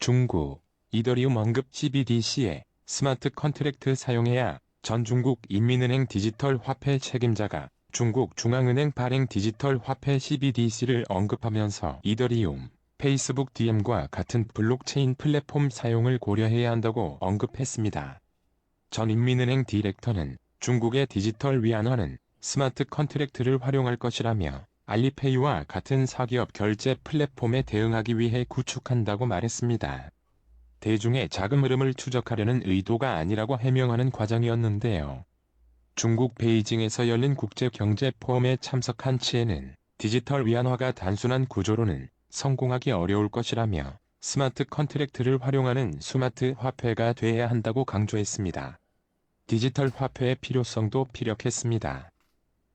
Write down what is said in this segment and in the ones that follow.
중국, 이더리움 언급 CBDC의 스마트 컨트랙트 사용해야 전 중국 인민은행 디지털 화폐 책임자가 중국 중앙은행 발행 디지털 화폐 CBDC를 언급하면서 이더리움, 페이스북 DM과 같은 블록체인 플랫폼 사용을 고려해야 한다고 언급했습니다. 전 인민은행 디렉터는 중국의 디지털 위안화는 스마트 컨트랙트를 활용할 것이라며 알리페이와 같은 사기업 결제 플랫폼에 대응하기 위해 구축한다고 말했습니다. 대중의 자금 흐름을 추적하려는 의도가 아니라고 해명하는 과정이었는데요. 중국 베이징에서 열린 국제경제포럼에 참석한 치에는 디지털 위안화가 단순한 구조로는 성공하기 어려울 것이라며 스마트 컨트랙트를 활용하는 스마트 화폐가 돼야 한다고 강조했습니다. 디지털 화폐의 필요성도 피력했습니다.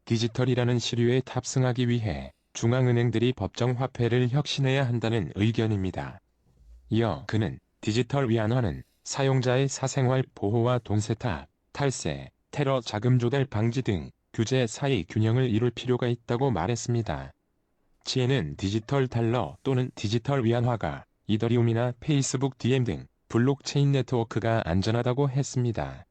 디지털이라는 시류에 탑승하기 위해 중앙은행들이 법정 화폐를 혁신해야 한다는 의견입니다. 이어 그는 디지털 위안화는 사용자의 사생활 보호와 돈세탁, 탈세, 테러 자금 조달 방지 등 규제 사이 균형을 이룰 필요가 있다고 말했습니다. 치에는 디지털 달러 또는 디지털 위안화가 이더리움이나 페이스북 DM 등 블록체인 네트워크가 안전하다고 했습니다.